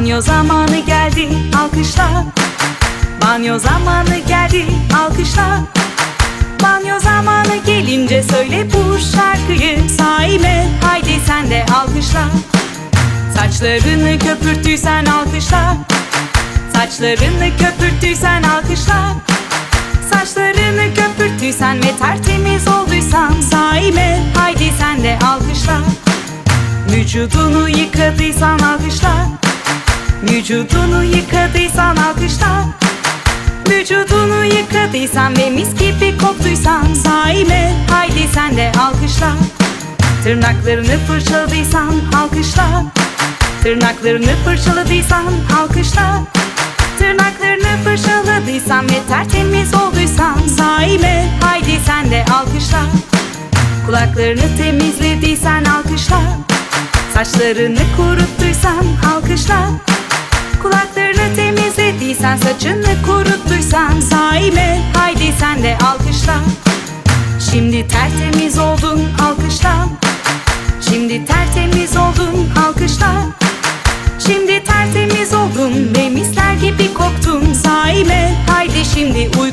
Banyo zamanı geldi alkışla. Banyo zamanı geldi alkışla. Banyo zamanı gelince söyle bu şarkıyı Saime haydi sen de alkışla. Saçlarını köpürttüysen alkışla. Saçlarını köpürttüysen alkışla. Saçlarını köpürttüysen ve tertemiz olduysan Saime haydi sen de alkışla. Vücudunu yıkadıysan alkışla Vücudunu yıkadıysan alkışla. Vücudunu yıkadıysan ve mis gibi koktuysan Saime haydi sen de alkışla. Tırnaklarını fırçaladıysan alkışla. Tırnaklarını fırçaladıysan alkışla. Tırnaklarını fırçaladıysan ve tertemiz olduysan Saime haydi sen de alkışla. Kulaklarını temizlediysen alkışla. Saçlarını kuruttuysan alkışla saçını kuruttuysan Saime haydi sen de alkışla. Şimdi tertemiz oldun alkışla. Şimdi tertemiz oldun alkışla. Şimdi tertemiz oldun ve gibi koktun Saime haydi şimdi uyu